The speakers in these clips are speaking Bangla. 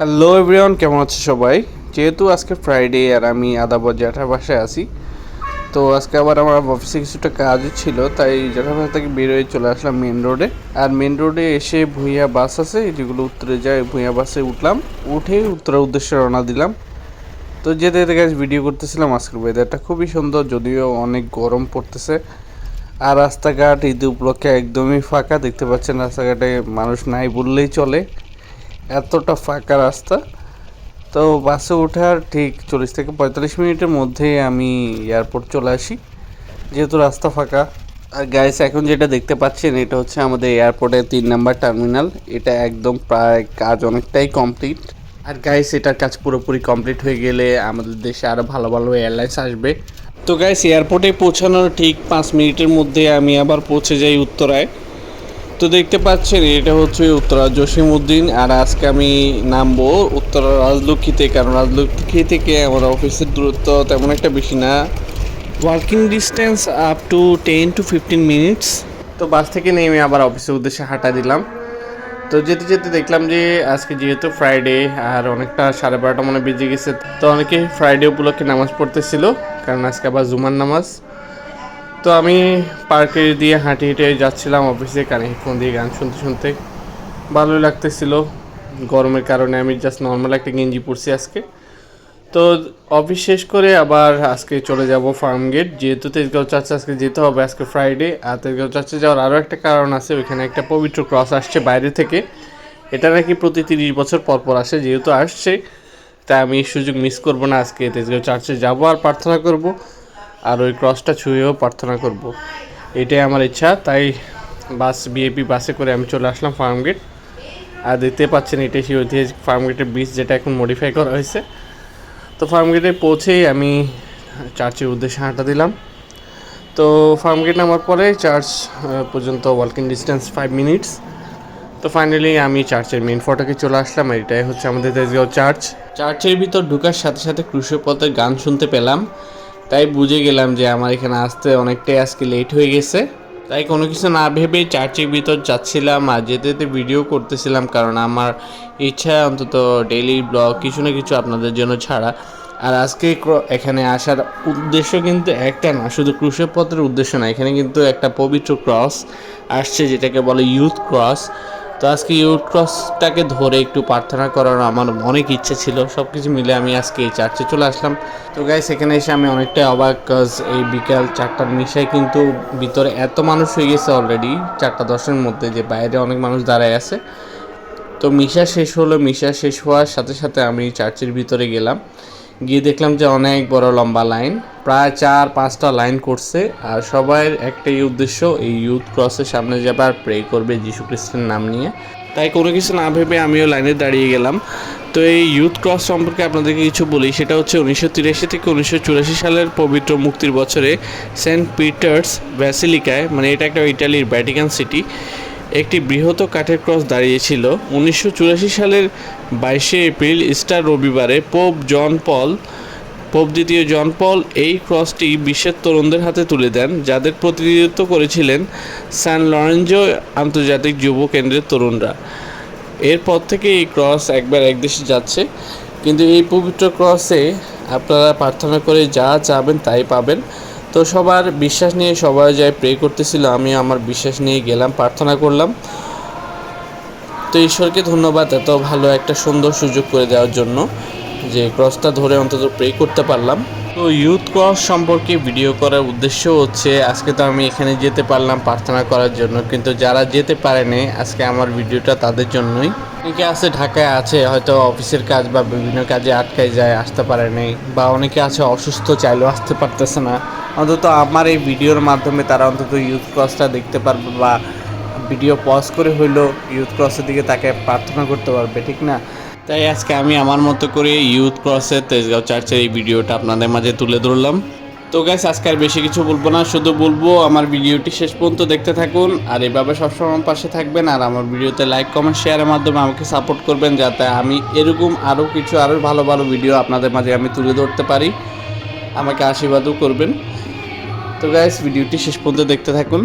হ্যালো এভরিওয়ান কেমন আছে সবাই? যেহেতু আজকে ফ্রাইডে আর আমি আদাবর জ্যাঠার বাসায় আছি, তো আজকে আবার আমার অফিসে কিছুটা কাজও ছিল, তাই জ্যাঠার বাসা থেকে বেরোয় চলে আসলাম মেন রোডে আর মেন রোডে এসে ভুঁইয়া বাস আছে, যেগুলো উত্তরে যায়, ভুঁইয়া বাসে উঠলাম। উঠে উত্তরের উদ্দেশ্যে রওনা দিলাম। তো যেতে যেতে গাছ ভিডিও করতেছিলাম আজকের ওয়েদারটা খুবই সুন্দর, যদিও অনেক গরম পড়তেছে। আর রাস্তাঘাট ঈদ উপলক্ষে একদমই ফাঁকা, দেখতে পাচ্ছেন রাস্তাঘাটে মানুষ নাই বললেই চলে। এতটা ফাঁকা রাস্তা। তো বাসে ওঠার ঠিক চল্লিশ থেকে পঁয়তাল্লিশ মিনিটের মধ্যেই আমি এয়ারপোর্ট চলে আসি। যেহেতু রাস্তা ফাঁকা। আর গাইস এখন যেটা দেখতে পাচ্ছেন, এটা হচ্ছে আমাদের এয়ারপোর্টের তিন নাম্বার টার্মিনাল। এটা একদম প্রায় কাজ অনেকটাই কমপ্লিট আর গাইস এটার কাজ পুরোপুরি কমপ্লিট হয়ে গেলে আমাদের দেশে আরও ভালো ভালো এয়ারলাইন্স আসবে। তো গাইস এয়ারপোর্টে পৌঁছানোর ঠিক পাঁচ মিনিটের মধ্যে আমি আবার পৌঁছে যাই উত্তরায়। তো দেখতে পাচ্ছেন, এটা হচ্ছে উত্তরা জসিমউদ্দিন। আর আজকে আমি নামবো উত্তরা রাজলক্ষ্মীতে, কারণ রাজলক্ষ্মী থেকে আমার অফিসের দূরত্ব তেমন একটা বেশি না। Working distance up to ten to fifteen minutes তো বাস থেকে নেমে আবার অফিসের উদ্দেশ্যে হাঁটা দিলাম। তো যেতে যেতে দেখলাম যে আজকে যেহেতু ফ্রাইডে আর অনেকটা সাড়ে বারোটা মনে বেজে গেছে। তো অনেকে ফ্রাইডে উপলক্ষে নামাজ পড়তেছিল, কারণ আজকে আবার জুমার নামাজ। তো আমি পার্কে দিয়ে হাঁটি হেঁটে যাচ্ছিলাম অফিসে কানে হেডফোন দিয়ে গান শুনতে শুনতে। ভালোই লাগতেছিল। গরমের কারণে আমি জাস্ট নর্মাল একটা গেঞ্জি পরছি আজকে। তো অফিস শেষ করে আবার আজকে চলে যাব ফার্ম গেট যেহেতু তেজগাঁও চার্চে আজকে যেতে হবে আজকে ফ্রাইডে আর তেজগাঁও চার্চে যাওয়ার আরও একটা কারণ আছে, ওইখানে একটা পবিত্র ক্রস আসছে বাইরে থেকে। এটা নাকি প্রতি তিরিশ বছর পর পর আসে, যেহেতু আসছে, তাই আমি সুযোগ মিস করব না। আজকে তেজগাঁও চার্চে যাব আর প্রার্থনা করব। আর ওই ক্রসটা ছুঁয়েও প্রার্থনা করব। এটাই আমার ইচ্ছা, তাই বাস বিএপি বাসে করে আমি চলে আসলাম ফার্ম গেট আর দেখতে পাচ্ছেন এটাই সেই ঐতিহাসিক ফার্ম গেটের ব্রিজ যেটা এখন মডিফাই করা হয়েছে। তো ফার্ম গেটে পৌঁছেই আমি চার্চের উদ্দেশ্যে হাঁটা দিলাম। তো ফার্ম গেট নামার পরে চার্চ পর্যন্ত ওয়ার্কিং ডিস্টেন্স ফাইভ মিনিটস তো ফাইনালি আমি চার্চের মেন ফটকে চলে আসলাম এটাই হচ্ছে আমাদের তেজগাঁও চার্চ চার্চের ভিতর ঢুকার সাথে সাথে ক্রুশপথের গান শুনতে পেলাম। তাই বুঝে গেলাম যে আমার এখানে আসতে অনেকটাই আজকে লেট হয়ে গেছে। তাই কোনো কিছু না ভেবে চার্চের ভিতর যাচ্ছিলাম আর যেতে যেতে ভিডিও করতেছিলাম কারণ আমার ইচ্ছা অন্তত ডেইলি ব্লগ কিছু না কিছু আপনাদের জন্য ছাড়া। আর আজকে এখানে আসার উদ্দেশ্য কিন্তু একটা না, শুধু ক্রুশপথের উদ্দেশ্য না, এখানে কিন্তু একটা পবিত্র ক্রস আসছে যেটাকে বলে ইউথ ক্রস তো আজকে ইউথ ক্রসটাকে ধরে একটু প্রার্থনা করার আমার অনেক ইচ্ছে ছিল সব কিছু মিলে আমি আজকে এই চার্চে চলে আসলাম। তো গাই সেখানে এসে আমি অনেকটাই অবাক কাজ এই বিকাল চারটার মিশায় কিন্তু ভিতরে এত মানুষ হয়ে গেছে অলরেডি চারটা দশের মধ্যে যে বাইরে অনেক মানুষ দাঁড়ায় আছে। তো মিশা শেষ হলো মিশা শেষ হওয়ার সাথে সাথে আমি চার্চের ভিতরে গেলাম। গিয়ে দেখলাম যে অনেক বড় লম্বা লাইন। প্রায় চার, পাঁচটা লাইন করছে আর সবার একটাই উদ্দেশ্য এই ইউথ ক্রসের সামনে যাবে আর প্রে করবে যীশু খ্রিস্টের নাম নিয়ে। তাই কোনো কিছু না ভেবে আমিও লাইনে দাঁড়িয়ে গেলাম। তো এই ইউথ ক্রস সম্পর্কে আপনাদেরকে কিছু বলি, সেটা হচ্ছে উনিশশো তিরাশি থেকে উনিশশো চুরাশি সালের পবিত্র মুক্তির বছরে সেন্ট পিটার্স ব্যাসিলিকায় মানে এটা একটা ইটালির ভ্যাটিকান সিটি একটি বৃহৎ কাঠের ক্রস দাঁড়িয়েছিল। উনিশশো চুরাশি সালের বাইশে এপ্রিল স্টার রবিবারে পোপ জন পল, পোপ দ্বিতীয় জন পল এই ক্রসটি বিশ্বের তরুণদের হাতে তুলে দেন, যাদের প্রতিনিধিত্ব করেছিলেন স্যান লরেঞ্জো আন্তর্জাতিক যুব কেন্দ্রের তরুণরা। এরপর থেকে এই ক্রস একবার এক দেশে যাচ্ছে, কিন্তু এই পবিত্র ক্রসে আপনারা প্রার্থনা করে যা চাবেন তাই পাবেন। তো সবার বিশ্বাস নিয়ে সবাই যায় প্রে করতেছিল, আমি আমার বিশ্বাস নিয়ে গেলাম, প্রার্থনা করলাম। তো ঈশ্বরকে ধন্যবাদ এত ভালো একটা সুন্দর সুযোগ করে দেওয়ার জন্য যে ক্রসটা ধরে অন্তত প্রে করতে পারলাম। তো ইউথ ক্রস সম্পর্কে ভিডিও করার উদ্দেশ্য হচ্ছে, আজকে তো আমি এখানে যেতে পারলাম প্রার্থনা করার জন্য, কিন্তু যারা যেতে পারেনি, আজকে আমার ভিডিওটা তাদের জন্যই। অনেকে আছে ঢাকায় আছে, হয়তো অফিসের কাজ বা বিভিন্ন কাজে আটকায় যায়, আসতে পারে নাই বা অনেকে আছে অসুস্থ, চাইলেও আসতে পারতেছে না। অন্তত আমার এই ভিডিওর মাধ্যমে তারা অন্তত ইউথ ক্রসটা দেখতে পারবে বা ভিডিও পজ করে হইল ইউথ ক্রসের দিকে তাকে প্রার্থনা করতে পারবে, ঠিক না? তাই আজকে আমি আমার মতো করে ইউথ ক্রসের তেজগাঁও চার্চের এই ভিডিওটা আপনাদের মাঝে তুলে ধরলাম। তো গাইস আজকে বেশি কিছু বলব না, শুধু বলব আমার ভিডিওটি শেষ পর্যন্ত দেখতে থাকুন, আর এভাবে সবসময় আমার পাশে থাকবেন, আর আমার ভিডিওতে লাইক কমেন্ট শেয়ারের মাধ্যমে আমাকে সাপোর্ট করবেন, যাতে আমি এরকম আরও কিছু আরও ভালো ভালো ভিডিও আপনাদের মাঝে আমি তুলে ধরতে পারি। আমাকে আশীর্বাদও করবেন। তো গাইস ভিডিওটি শেষ পর্যন্ত দেখতে থাকুন।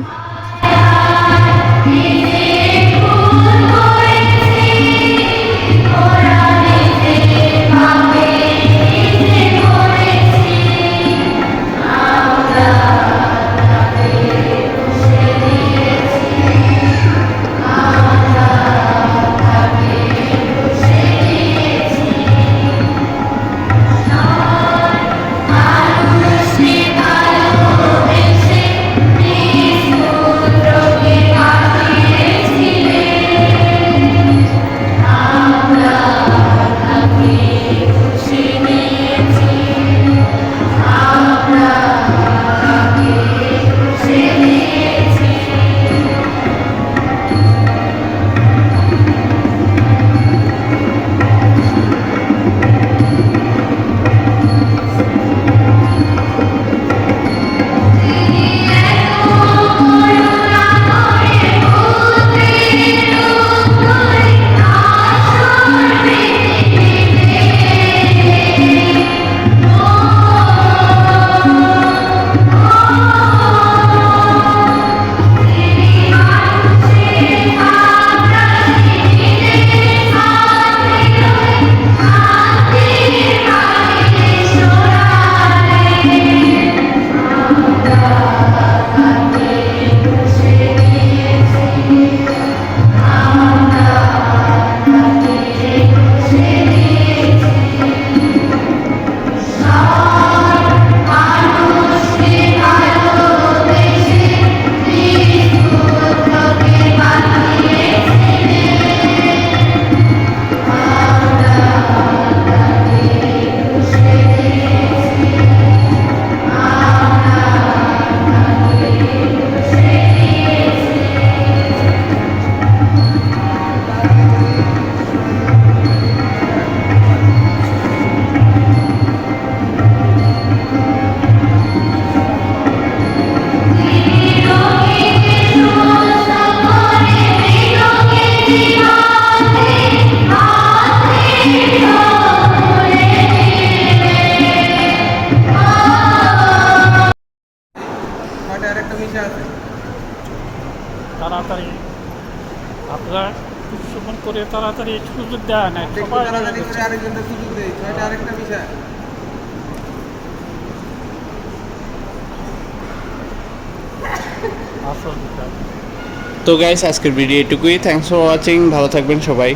তাড়াতাড়ি সুযোগ দেওয়া নাই আরেকজনটা সুযোগ আরেকটা বিষয়। তো গাইস আজকের ভিডিও এটুকুই। থ্যাংকস ফর ওয়াচিং ভালো থাকবেন সবাই।